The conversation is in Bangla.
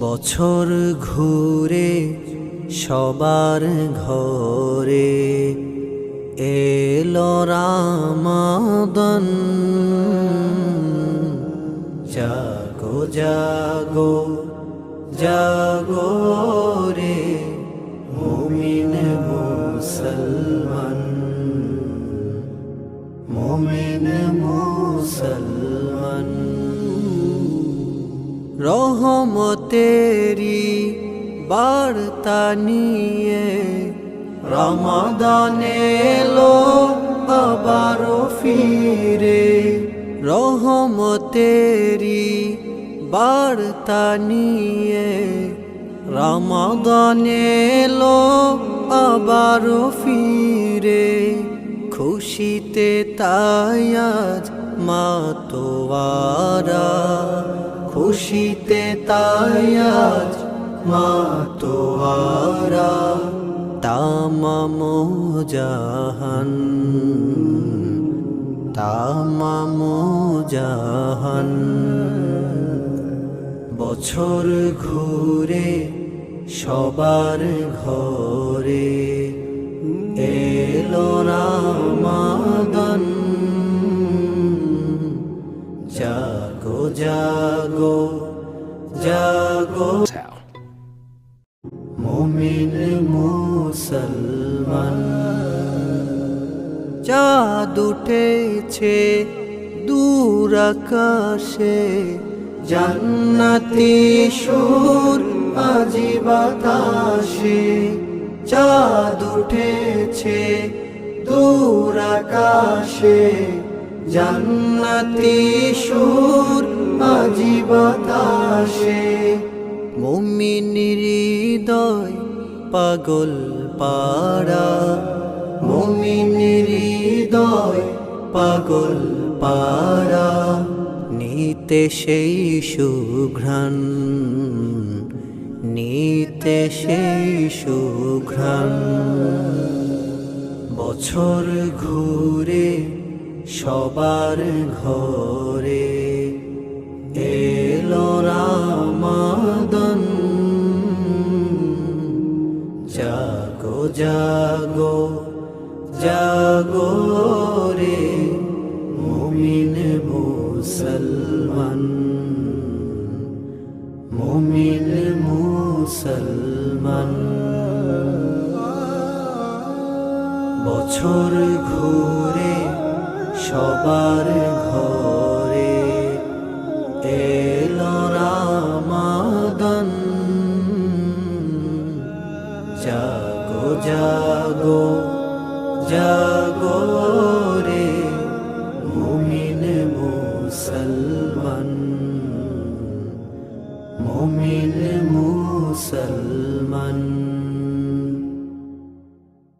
বছর ঘুরে সবার ঘরে এলো রামাদন। জাগো জাগো জাগো। মুমিন মুসলমান। রহমতেরি বার্তা নিয়ে রমাদান এলো আবার ফিরে। রহমতেরি বার্তা নিয়ে রমাদান এলো আবার ফিরে খুশিতে তাই আজ মাতোয়ারা খুশিতে তাই আজ মাতোয়ারা তামাম জাহান তামাম জাহান। বছর ঘুরে সবার ঘরে এলো রামাদন জাগো জাগো। মুমিন মুসলমান, চাঁদ উঠেছে দূর আকাশে, জান্নাতি সুর আজি বাতাসে। চাঁদ উঠেছে দূর আকাশে, জান্নাতি সুর আজি বাতাসে মুমিনির হৃদয় পাগল পাড়া। মুমিনির হৃদয় পাগল পাড়া। নিতে সেই সুঘ্রাণ নিতে সেই সুঘ্রাণ। বছর ঘুরে সবার ঘরে এলো রামাদন। জাগো জাগো জাগো রে মুমিন মুসলমান। মুমিন মুসলমান। বছর ঘুরে সবার ঘরে এলো রামাদন। জাগো জাগো জাগো রে মুমিন মুসলমান। মুমিন মুসলমান।